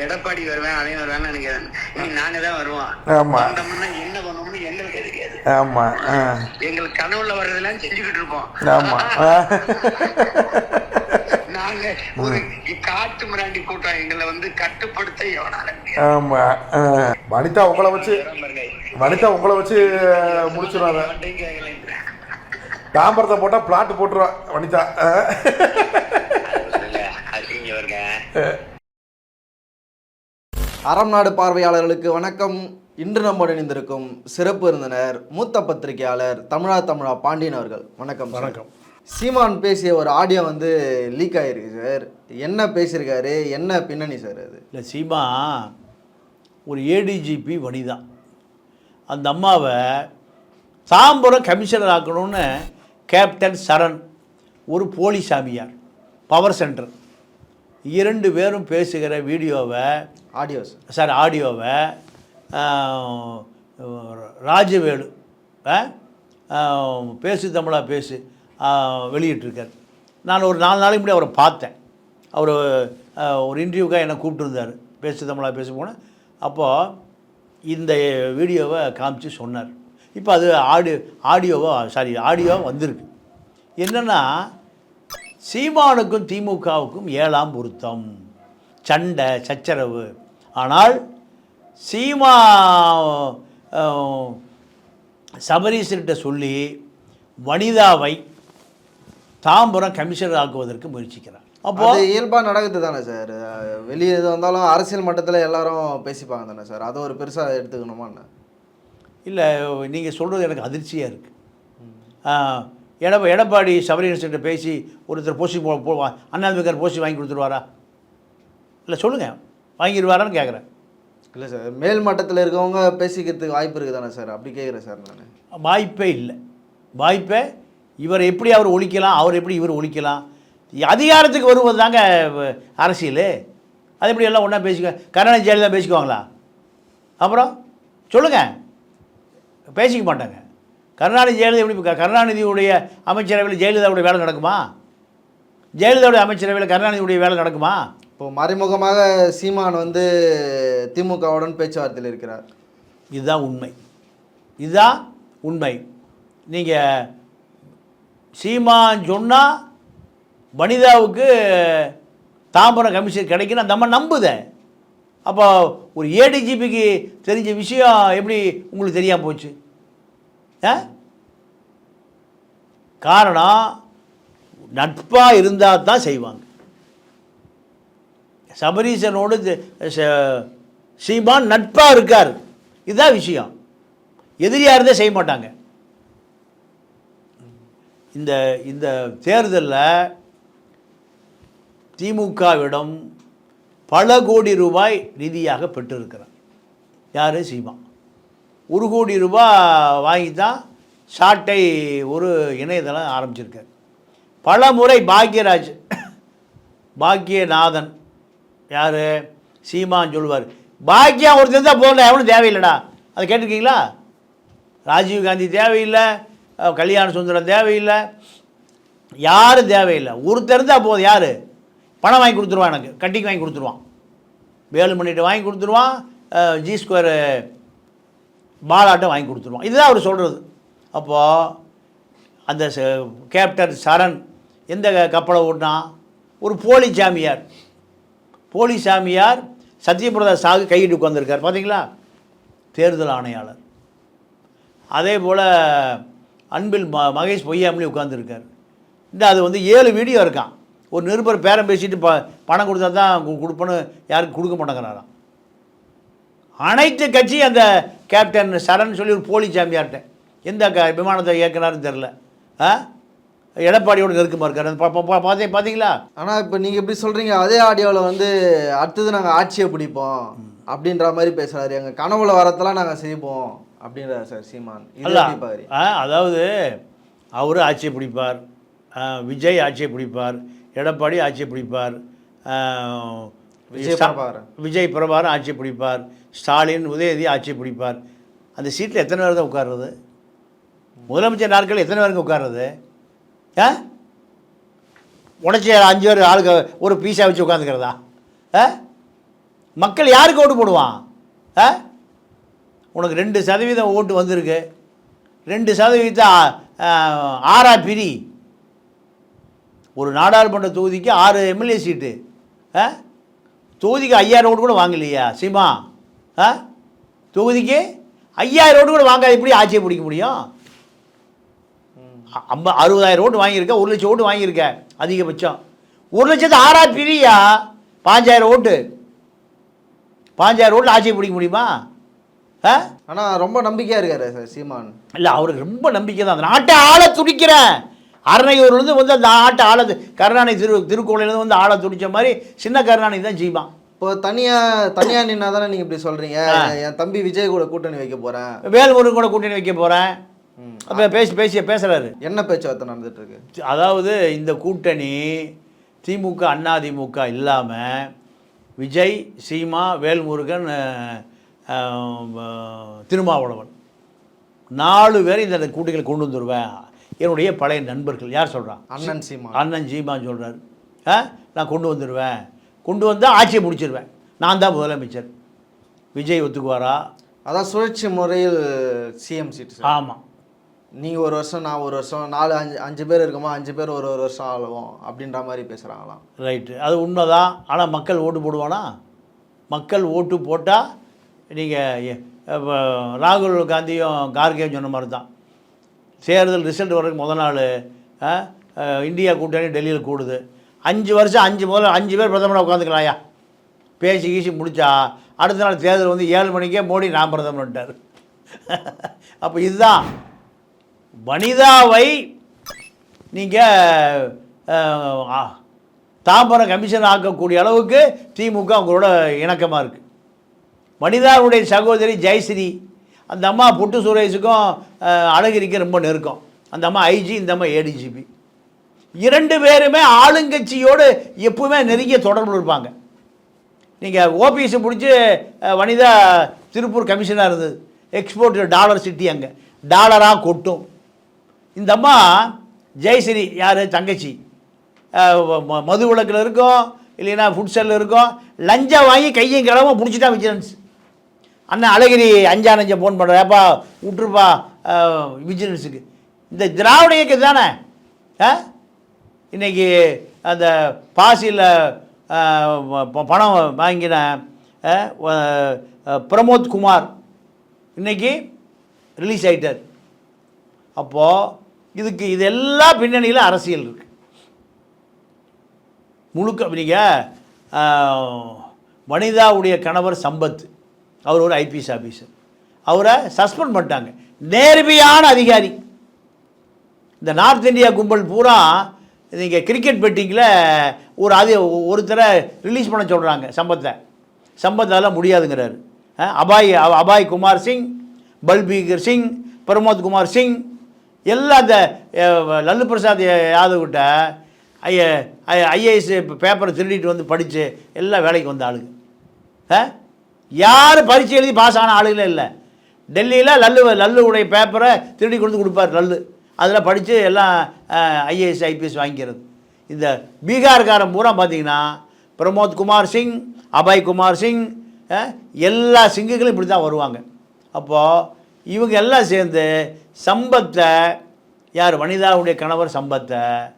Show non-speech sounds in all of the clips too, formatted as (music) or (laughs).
எடப்பாடி வருவேன் அவன் வருவான்னு நினைக்கிறேன் நாங்க தான் வருவோம் ஆமா. என்ன பண்ணுவோம்னு எங்களுக்கு தெரியாது ஆமா எங்களுக்கு கனவுல வர்றதெல்லாம் செஞ்சுக்கிட்டு இருப்போம் ஆமா. நாங்க ஒரு காட்டு மிராண்டி கூட்டம் எங்களை வந்து கட்டுப்படுத்த எவனால. ஆமா. வனிதா உங்களை வச்சு. வனிதா உங்களை வச்சு கேட்கலைன்றேன். தாம்பரத்தை போட்டா பிளாட் போட்டுருவா வனிதா அறம் நாடு பார்வையாளர்களுக்கு வணக்கம். இன்று நம்முடன் இணைந்திருக்கும் சிறப்பு விருந்தினர் மூத்த பத்திரிகையாளர் தமிழா தமிழா பாண்டியன் அவர்கள். வணக்கம். வணக்கம். சீமான் பேசிய ஒரு ஆடியோ வந்து லீக் ஆயிருக்கு சார். என்ன பேசியிருக்காரு? என்ன பின்னணி சார் அது? இல்லை சீமா ஒரு ஏடிஜிபி வனிதா அந்த அம்மாவை தாம்பரம் கமிஷனர் ஆக்கணும்னு கேப்டன் சரண் ஒரு போலி சாமியார் பவர் சென்டர் இரண்டு பேரும் பேசுகிற வீடியோவை ஆடியோ சார் சார் ஆடியோவை ராஜவேலு பேசு தமிழா பேசு வெளியிட்டிருக்கார். நான் ஒரு நாலு நாளைக்கு முன்னாடி அவரை பார்த்தேன். அவர் ஒரு இன்டர்வியூக்காக என்னை கூப்பிட்டுருந்தார். பேசு தமிழா பேச போனேன். அப்போது இந்த வீடியோவை காமிச்சு சொன்னார். இப்போ அது ஆடியோ ஆடியோவாக சாரி ஆடியோ வந்திருக்கு. என்னென்னா சீமானுக்கும் திமுகவுக்கும் ஏழாம் பொருத்தம். சண்டை சச்சரவு. ஆனால் சீமா சபரீசர்கிட்ட சொல்லி வனிதாவை தாம்பரம் கமிஷனர் ஆக்குவதற்கு முயற்சிக்கிறார். அப்போ அது இயல்பா நடக்குது தானே சார். வெளியே எது வந்தாலும் அரசியல் மட்டத்தில் எல்லாரும் பேசிப்பாங்க தானே சார். அதை ஒரு பெருசா எடுத்துக்கணுமா என்ன? இல்லை நீங்கள் சொல்கிறது எனக்கு அதிர்ச்சியாக இருக்குது எடப்பா எடப்பாடி சபரீசர்கிட்ட பேசி ஒருத்தர் போசி போ போ அண்ணாதிமுக போசி வாங்கி கொடுத்துருவாரா? இல்லை சொல்லுங்கள் வாங்கிடுவாரான்னு கேட்குறேன் இல்லை சார் மேல் மட்டத்தில் இருக்கவங்க பேசிக்கிறதுக்கு வாய்ப்பு இருக்குது தானே சார்? அப்படி கேட்குறேன் சார் நான். வாய்ப்பே இல்லை. வாய்ப்பே இவர் எப்படி அவர் ஒழிக்கலாம் அவர் எப்படி இவர் ஒழிக்கலாம்? அதிகாரத்துக்கு வருவது தாங்க அரசியல். அது எப்படி எல்லாம் ஒன்றா பேசிக்க கருணாநிதி ஜெயலலிதா பேசிக்குவாங்களா? அப்புறம் சொல்லுங்கள் பேசிக்க மாட்டாங்க. கருணாநிதி ஜெயலலிதா எப்படி கருணாநிதியுடைய அமைச்சரவையில் ஜெயலலிதாவுடைய வேலை நடக்குமா? ஜெயலலிதாவுடைய அமைச்சரவையில் கருணாநிதியுடைய வேலை நடக்குமா? இப்போ மறைமுகமாக சீமான் வந்து திமுகவுடன் பேச்சுவார்த்தையில் இருக்கிறார். இதுதான் உண்மை. இதுதான் உண்மை. நீங்கள் சீமான் சொன்னால் வனிதாவுக்கு தாம்பரம் கமிஷன் கிடைக்குன்னு நம்ம அம்மா நம்புதே அப்போ ஒரு ஏடிஜிபிக்கு தெரிஞ்ச விஷயம் எப்படி உங்களுக்கு தெரியாமல் போச்சு? ஆ? காரணம் நட்பாக இருந்தால் தான் செய்வாங்க. சபரீசனோடு ச- சீமான் நட்பாக இருக்கார். இதுதான் விஷயம். எதிரியாக இருந்தே செய்ய மாட்டாங்க. இந்த இந்த தேர்தலில் திமுகவிடம் பல கோடி ரூபாய் நிதியாக பெற்றிருக்கிறார். யார்? சீமா ஒரு கோடி ரூபாய் வாங்கி தான் சாட்டை ஒரு இணையதளம் ஆரம்பிச்சிருக்கார். பல முறை பாக்யராஜ் பாக்யநாதன் யார்? சீமான் சொல்லுவார். பாக்கியம் ஒருத்தர் தான் போகல எவனும் தேவையில்லைடா. அதை கேட்டிருக்கீங்களா? ராஜீவ் காந்தி தேவையில்லை கல்யாண சுந்தரம் தேவையில்லை. யாரும் தேவையில்லை. ஒருத்தர் தான் போதும் யார்? பணம் வாங்கி கொடுத்துருவான் எனக்கு. கட்டிக்கு வாங்கி கொடுத்துருவான். வேலுமணிகிட்ட வாங்கி கொடுத்துருவான் ஜி ஸ்கொயரு பாலாட்டம் வாங்கி கொடுத்துருவான். இதுதான் அவர் சொல்கிறது அப்போது அந்த ச- கேப்டன் சரண் எந்த கப்பலை ஓட்டினா ஒரு போலி சாமியார். போலி சாமியார் சத்யபிரதா சாகு கையிட்டு உட்காந்துருக்கார் பார்த்தீங்களா தேர்தல் ஆணையாளர். அதே போல் அன்பில் ம மகேஷ் பொய்யாமலே உட்காந்துருக்கார் இந்த அது வந்து ஏழு வீடியோ இருக்கான் ஒரு நிருபர் பேரம் பேசிட்டு ப பணம் கொடுத்தா தான் கு- கொடுப்பேன்னு யாருக்கும் கொடுக்க மாட்டேங்கிறாராம். அனைத்து கட்சி அந்த கேப்டன் சரண் சொல்லி ஒரு போலி சாமியார்கிட்ட. எந்த க விமானத்தை இயக்குனாருன்னு தெரில ஆ? எடப்பாடியோட நெருக்கமாக இருக்கார். பார்த்தே பார்த்தீங்களா ஆனால் இப்போ நீங்கள் எப்படி சொல்கிறீங்க அதே ஆடியோவில் வந்து அடுத்தது நாங்கள் ஆட்சியை பிடிப்போம் அப்படின்ற மாதிரி பேசுகிறாரு எங்கள் கனவுல வரத்தெல்லாம் நாங்கள் செய்வோம் அப்படின்றார் சார் சீமான். ஆ, அதாவது அவர் ஆட்சியை பிடிப்பார். விஜய் ஆட்சியை பிடிப்பார். எடப்பாடி ஆட்சியை பிடிப்பார். விஜய் பிரபாகரன். பிரபாகரன் ஆட்சியை பிடிப்பார். ஸ்டாலின் உதயநிதி ஆட்சியை பிடிப்பார். அந்த சீட்டில் எத்தனை பேர் தான் உட்கார்றது? முதலமைச்சர் நாட்கள் எத்தனை பேருக்கு உட்கார்றது? ஆ? உடச்சி அஞ்சு பேர் ஆளுக்கு ஒரு பீஸா வச்சு உட்காந்துக்கிறதா ஆ? மக்கள் யாருக்கு ஓட்டு போடுவான்? ஆ? உனக்கு ரெண்டு சதவீதம் ஓட்டு வந்திருக்கு. ரெண்டு சதவீதத்தை ஆறா பிரி. ஒரு நாடாளுமன்ற தொகுதிக்கு ஆறு எம்எல்ஏ சீட்டு. ஆ? தொகுதிக்கு ஐயாயிரம் ஓட்டு கூட வாங்கலையா சீமா? ஆ? தொகுதிக்கு ஐயாயிரம் ஓட்டு கூட வாங்க எப்படி ஆட்சியை பிடிக்க முடியும்? ஐம்ப அறுபதாயிரம் ஓட்டு வாங்கியிருக்க ஒரு லட்சம் ஓட்டு வாங்கியிருக்க அதிகபட்சம். ஒரு லட்சத்து ஆறா பிரியா? பாஞ்சாயிரம் ஓட்டு. பாஞ்சாயிரம் ஓட்டில் ஆட்சியை பிடிக்க முடியுமா? ஆ? ஆனா ரொம்ப நம்பிக்கையா இருக்காரு சார் சீமான். இல்லை அவருக்கு ரொம்ப நம்பிக்கை தான். அந்த நாட்டை ஆள துடிக்கிறேன். அரணயூர்லேருந்து வந்து அந்த நாட்டை ஆள கருணாநிதி திரு திருக்கோயிலேருந்து வந்து ஆள துடிச்ச மாதிரி சின்ன கருணாநிதி தான் செய்வான். இப்போ தனியா தனியா நின்னா தானே நீங்க இப்படி சொல்றீங்க? என் தம்பி விஜய் கூட கூட்டணி வைக்க போறேன். வேல்முருகன் கூட கூட்டணி வைக்க போகிறேன். அப்போ பேசி பேசி பேசுகிறாரு என்ன பேச்சுவார்த்தை நடந்துட்டு இருக்கு அதாவது இந்த கூட்டணி திமுக அண்ணா திமுக இல்லாமல் விஜய் சீமா வேல்முருகன் திருமாவளவன். நாலு பேர் இந்த கூட்டணிகளை கொண்டு வந்துடுவேன் என்னுடைய பழைய நண்பர்கள். யார் சொல்கிறான் அண்ணன் சீமான் அண்ணன் சீமான் சொல்கிறார் ஆ? நான் கொண்டு வந்துடுவேன் கொண்டு வந்தால் ஆட்சியை முடிச்சிருவேன். நான் தான் முதலமைச்சர். விஜய் ஒத்துக்குவாரா? அதான் சுழற்சி முறையில் சிஎம் சீட் ஆமாம் நீ ஒரு வருஷம் நான் ஒரு வருஷம் நாலு அஞ்சு அஞ்சு பேர் இருக்கோமா அஞ்சு பேர் ஒரு ஒரு வருஷம் ஆளுவோம் அப்படின்ற மாதிரி பேசுகிறாங்களாம் ரைட்டு அது உண்மைதான். ஆனால் மக்கள் ஓட்டு போடுவானா? மக்கள் ஓட்டு போட்டால் நீங்கள் ராகுல் காந்தியும் கார்கேயும் சொன்ன மாதிரி தான் தேர்தல் ரிசல்ட் வர்றதுக்கு முத நாள் இந்தியா கூட்டணி டெல்லியில் கூடுது. அஞ்சு வருஷம் அஞ்சு முதல்ல அஞ்சு பேர் பிரதமராக உட்காந்துக்கலாம்யா பேசி கீசி முடித்தா அடுத்த நாள் தேர்தல் வந்து ஏழு மணிக்கே மோடி நான் பிரதமர்ன்ட்டார் (laughs) அப்போ இதுதான். வனிதாவை நீங்கள் தாம்பரம் கமிஷன் ஆக்கக்கூடிய அளவுக்கு திமுக உங்களோட இணக்கமாக இருக்குது வனிதாவுடைய சகோதரி ஜெயஸ்ரீ அந்த அம்மா புட்டு சுரேஷுக்கும் அழகிரிக்கும் ரொம்ப நெருக்கம். அந்த அம்மா ஐஜி இந்த அம்மா ஏடிஜிபி. இரண்டு பேருமே ஆளுங்கட்சியோடு எப்பவுமே நெருங்கிய தொடர்பு இருப்பாங்க. நீங்கள் ஓபிஎஸ்ஸை பிடிச்சி வனிதா திருப்பூர் கமிஷனாக இருந்தது. எக்ஸ்போர்ட் டாலர் சிட்டி அங்கே. டாலராக கொட்டும். இந்த அம்மா ஜெயஸ்ரீ யார்? தங்கச்சி. ம- மது விளக்கில் இருக்கும் இல்லைன்னா ஃபுட் செல்லில் இருக்கும். லஞ்சம் வாங்கி கையும் கிளம்ப பிடிச்சிட்டா விஜிலன்ஸ் அண்ணன் அழகிரி அஞ்சா நஞ்சம் ஃபோன் பண்ணுறேப்பா விட்டுருப்பா விஜிலன்ஸுக்கு இந்த திராவிட இயக்கம் தானே? ஆ? இன்னைக்கு அந்த பாசியில் பணம் வாங்கின பிரமோத் குமார் இன்றைக்கி ரிலீஸ் ஆகிட்டார் அப்போது இதுக்கு இதெல்லாம் பின்னணியில் அரசியல் இருக்குது முழுக்க நீங்கள் வனிதாவுடைய கணவர் சம்பத் அவர் ஒரு ஐபிஎஸ் ஆஃபீஸர் அவரை சஸ்பெண்ட் பண்ணிட்டாங்க. நேர்மையான அதிகாரி. இந்த நார்த் இந்தியா கும்பல் பூரா நீங்கள் கிரிக்கெட் பெட்டிங்கில் ஒரு அது ஒருத்தரை ரிலீஸ் பண்ண சொல்கிறாங்க சம்பத்தை. சம்பத் அதெல்லாம் முடியாதுங்கிறாரு அபாய் அ- அபாய் குமார் சிங் பல்பீகர் சிங் பிரமோத் குமார் சிங் எல்லாம் அந்த லல்லு பிரசாத் யாதவ்கிட்ட ஐய ஐஏஎஸ் பேப்பரை திருடிட்டு வந்து படித்து எல்லாம் வேலைக்கு வந்த ஆளுங்க. யார் பரீட்சை எழுதி பாஸ் ஆன ஆளுகளே இல்லை. டெல்லியில் லல்லு லல்லுடைய பேப்பரை திருடி கொண்டு கொடுப்பார் லல்லு. அதில் படித்து எல்லாம் ஐஏஎஸ் ஐபிஎஸ் வாங்கிக்கிறது. இந்த பீகார்காரன் பூரா பார்த்தீங்கன்னா பிரமோத் குமார் சிங் அபய் குமார் சிங் எல்லா சிங்குகளும் இப்படி தான் வருவாங்க. அப்போது இவங்க எல்லாம் சேர்ந்து சம்பத்தை யார் வனிதாவுடைய கணவர் சம்பத்தை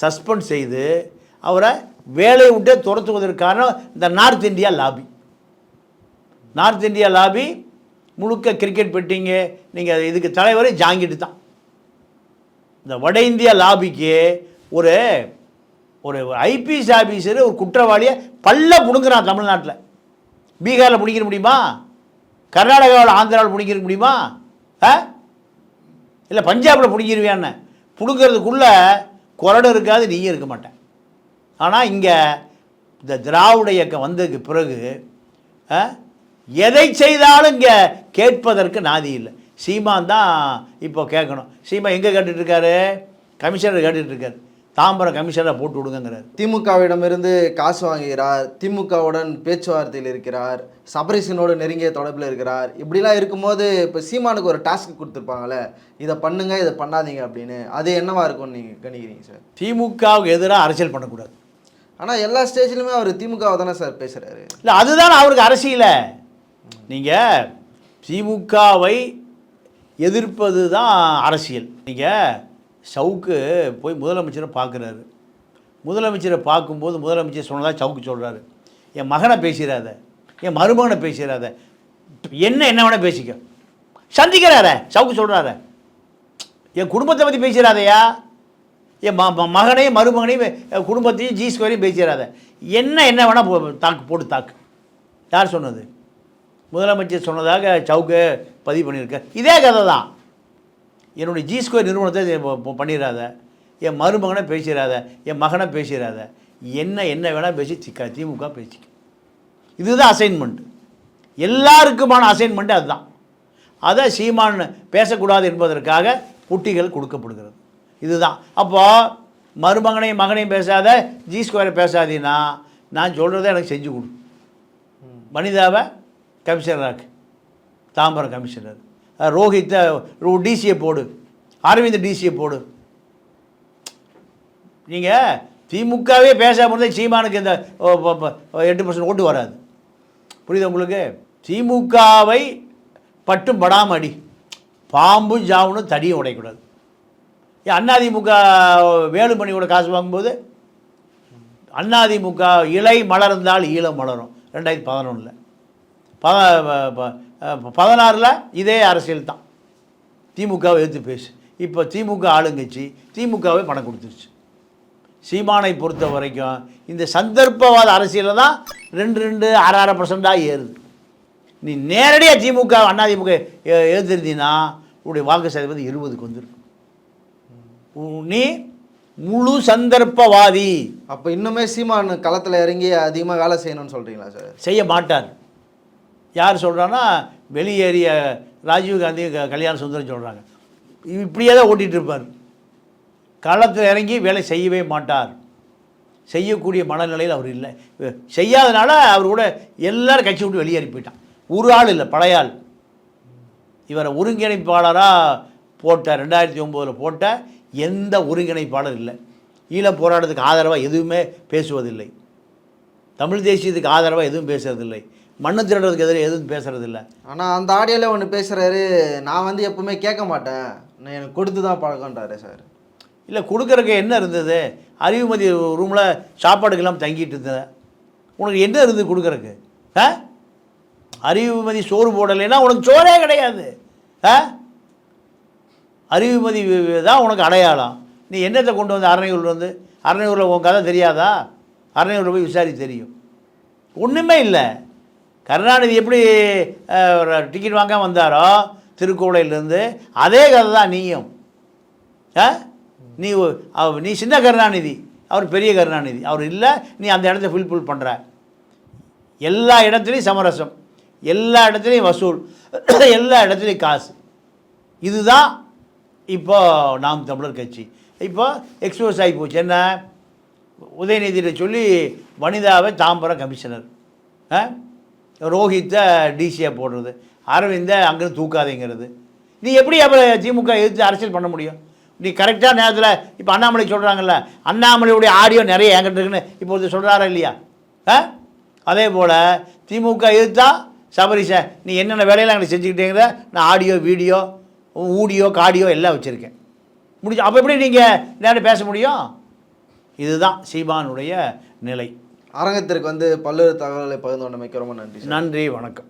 சஸ்பெண்ட் செய்து அவரை வேலையை விட்டு துரத்துவதற்கான இந்த north India lobby. North India lobby cricket cricket பெட்டிங்கு நீங்கள் இதுக்கு தலைவர் ஜாங்கிட்டு தான். இந்த வட இந்தியா லாபிக்கு ஒரு ஒரு ஐபிஎஸ் ஆஃபீஸர் ஒரு குற்றவாளியை பல்ல பிடுங்குறான் தமிழ்நாட்டில். பீகாரில் பிடிக்க முடியுமா? கர்நாடகாவில் ஆந்திராவில் பிடிக்க முடியுமா? ஆ? இல்லை பஞ்சாபில் பிடிக்கிருவியான்னு பிடுங்கிறதுக்குள்ளே குரடு இருக்காது நீயும் இருக்க மாட்டேன் ஆனால் இங்கே இந்த திராவிட இயக்கம் வந்ததுக்கு பிறகு எதை செய்தாலும் இங்கே கேட்பதற்கு நாதி இல்லை. சீமான் தான் இப்போ கேட்கணும். சீமா எங்கே கேட்டுட்ருக்காரு கமிஷனர் கேட்டுட்ருக்காரு தாம்பரம் கமிஷனரை போட்டு விடுங்கங்கிறாரு. திமுகவிடமிருந்து காசு வாங்குகிறார் திமுகவுடன் பேச்சுவார்த்தையில் இருக்கிறார் சபரிசனோடு நெருங்கிய தொடர்பில் இருக்கிறார். இப்படிலாம் இருக்கும்போது இப்போ சீமானுக்கு ஒரு டாஸ்க் கொடுத்துருப்பாங்கல்ல இதை பண்ணுங்க இதை பண்ணாதீங்க அப்படின்னு. அது என்னவா இருக்கும்னு நீங்கள் கணிக்கிறீங்க சார்? திமுகவுக்கு எதிராக அரசியல் பண்ணக்கூடாது. ஆனா எல்லா ஸ்டேஜ்லயுமே அவர் திமுகவை தானே சார் பேசுறாரு. இல்லை அதுதான் அவருக்கு அரசியல. நீங்கள் திமுகவை எதிர்ப்பது தான் அரசியல். நீங்கள் சவுக்கு போய் முதலமைச்சரை பார்க்குறாரு. முதலமைச்சரை பார்க்கும்போது முதலமைச்சர் சொன்னதாக சவுக்கு சொல்கிறாரு என் மகனை பேசிடாத என் மருமகனை பேசிடாத என்ன என்ன வேணால் பேசிக்க. சந்திக்கிறார சவுக்கு சொல்கிறாரு என் குடும்பத்தை பற்றி பேசிடாதயா என் ம மகனையும் மருமகனையும் என் குடும்பத்தையும் ஜி ஸ்கொயரையும் பேசிடாத என்ன என்ன வேணால் தாக்கு போட்டு தாக்கு. யார் சொன்னது? முதலமைச்சர் சொன்னதாக சவுக்கு பதிவு பண்ணியிருக்க இதே கதை தான் என்னுடைய ஜி ஸ்கொயர் நிறுவனத்தை பண்ணிடாத என் மருமகனை பேசிடாத என் மகனை பேசிடாத என்ன என்ன வேணால் பேசி திக்க திமுக பேசிக்க இதுதான் அசைன்மெண்ட் எல்லாருக்குமான அசைன்மெண்ட் அதுதான். அதை சீமான் பேசக்கூடாது என்பதற்காக புட்டிகள் கொடுக்கப்படுகிறது. இதுதான். அப்போது மருமகனையும் மகனையும் பேசாத ஜி ஸ்கொயரை பேசாதீன்னா நான் சொல்கிறத எனக்கு செஞ்சு கொடு. வனிதாவை கமிஷனராக்கு. தாம்பரம் கமிஷனர். ரோஹித்தை டிசியை போடு. அரவிந்த் டிசியை போடு. நீங்கள் திமுகவே பேசாமல் இருந்தால் சீமானுக்கு இந்த எட்டு பர்சன்ட் ஓட்டு வராது. புரியுது உங்களுக்கு? திமுகவை பட்டும் படாம அடி. பாம்பும் ஜாவனும் தடியும் உடையக்கூடாது. ஏன் அதிமுக வேலுமணியோட காசு வாங்கும்போது அதிமுக இலை மலர்ந்தால் ஈழம் மலரும். ரெண்டாயிரத்தி பதினொன்றில் பதினாறில் இதே அரசியல் தான். திமுகவை எதிர்த்து பேசு. இப்போ திமுக ஆளுங்கட்சி திமுகவே பணம் கொடுத்துருச்சு. சீமானை பொறுத்த வரைக்கும் இந்த சந்தர்ப்பவாத அரசியலில் தான் ரெண்டு ரெண்டு அரை அரை பர்சண்டாக ஏறுது. நீ நேரடியாக திமுக அதிமுக எழுதிருந்தீங்கன்னா உன்னுடைய வாக்கு சதவீதம் இருபதுக்கு வந்துருக்கும். நீ முழு சந்தர்ப்பவாதி. அப்ப இன்னுமே சீமான் களத்துல இறங்கி அதிகமா வேலை செய்யணும்னு சொல்றீங்களா சார்? செய்ய மாட்டார். யார் சொல்கிறான்னா வெளியேறிய ராஜீவ்காந்தி க- கல்யாண சுந்தரம் சொல்கிறாங்க இப்படியே தான் ஓட்டிகிட்டு இருப்பார். களத்தில் இறங்கி வேலை செய்யவே மாட்டார். செய்யக்கூடிய மனநிலையில் அவர் இல்லை. செய்யாதனால அவர் கூட எல்லோரும் கட்சி விட்டு வெளியேறி போயிட்டான். ஒரு ஆள் இல்லை பழைய ஆள். இவரை ஒருங்கிணைப்பாளராக போட்ட ரெண்டாயிரத்தி ஒம்போதில் போட்ட எந்த ஒருங்கிணைப்பாளர் இல்லை. ஈழப் போராட்டத்துக்கு ஆதரவாக எதுவுமே பேசுவதில்லை. தமிழ் தேசியத்துக்கு ஆதரவாக எதுவும் பேசுறதில்லை. மண்ணு திருடுறதுக்கு எதிராக எதுவும் பேசுறதில்லை. ஆனா அந்த ஆடியோல ஒன்று பேசுறாரு. நான் வந்து எப்பவுமே கேட்க மாட்டேன். நான் எனக்கு கொடுத்து தான் பழக்கம்ன்றாரு சார். இல்லை கொடுக்குறக்கு என்ன இருந்தது? அறிவுமதி ரூமில் சாப்பாடுக்கெல்லாம் தங்கிட்டு இருந்தது உனக்கு என்ன இருந்தது கொடுக்குறக்கு ஆ? அறிவுமதி சோறு போடலைன்னா உனக்கு சோறே கிடையாது. ஆ? அறிவுமதி தான் உனக்கு அடையாளம். நீ என்னத்தை கொண்டு வந்து அரணையூரில் வந்து அரணையூரில் உன் கதை தெரியாதா? அரணையூரில் போய் விசாரி தெரியும். ஒன்றுமே இல்லை. கருணாநிதி எப்படி ஒரு டிக்கெட் வாங்க வந்தாரோ திருக்கோவிலையிலேருந்து அதே கதை தான் நீயும். ஆ நீ அவ- நீ சின்ன கருணாநிதி அவர் பெரிய கருணாநிதி. அவர் இல்லை நீ அந்த இடத்த ஃபில்ஃபில் பண்ணுற எல்லா இடத்துலையும் சமரசம். எல்லா இடத்துலையும் வசூல். (clears throat) எல்லா இடத்துலையும் காசு. இதுதான் இப்போ நாம் தமிழர் கட்சி. இப்போ எக்ஸ்போஸ் ஆகி போச்சு. என்ன? உதயநிதியில் சொல்லி வனிதாவை தாம்பரம் கமிஷனர். ஆ? ரோஹித்தை டிசியாக போடுறது. அரவிந்தை அங்கேருந்து தூக்காதேங்கிறது. நீ எப்படி அப்புறம் திமுக எதிர்த்து அரசியல் பண்ண முடியும்? நீ கரெக்டாக நேரத்தில் இப்போ அண்ணாமலை சொல்கிறாங்கல்ல அண்ணாமலையுடைய ஆடியோ நிறைய என்கிட்ட இருக்குன்னு இப்போ ஒருத்தர் சொல்கிறாரா இல்லையா? ஆ? அதே போல் திமுக எதிர்த்தா சபரிச நீ என்னென்ன வேலையெல்லாம் எங்களுக்கு செஞ்சுக்கிட்டேங்கிற நான் ஆடியோ வீடியோ ஊடியோ காடியோ எல்லாம் வச்சுருக்கேன். முடிஞ்சு அப்போ எப்படி நீங்கள் நேரம் பேச முடியும்? இதுதான் சீமானுடைய நிலை. அரங்கத்திற்கு வந்து பல்வேறு தகவல்களை பகிர்ந்து கொண்டமைக்கு ரொம்ப நன்றி நன்றி வணக்கம்.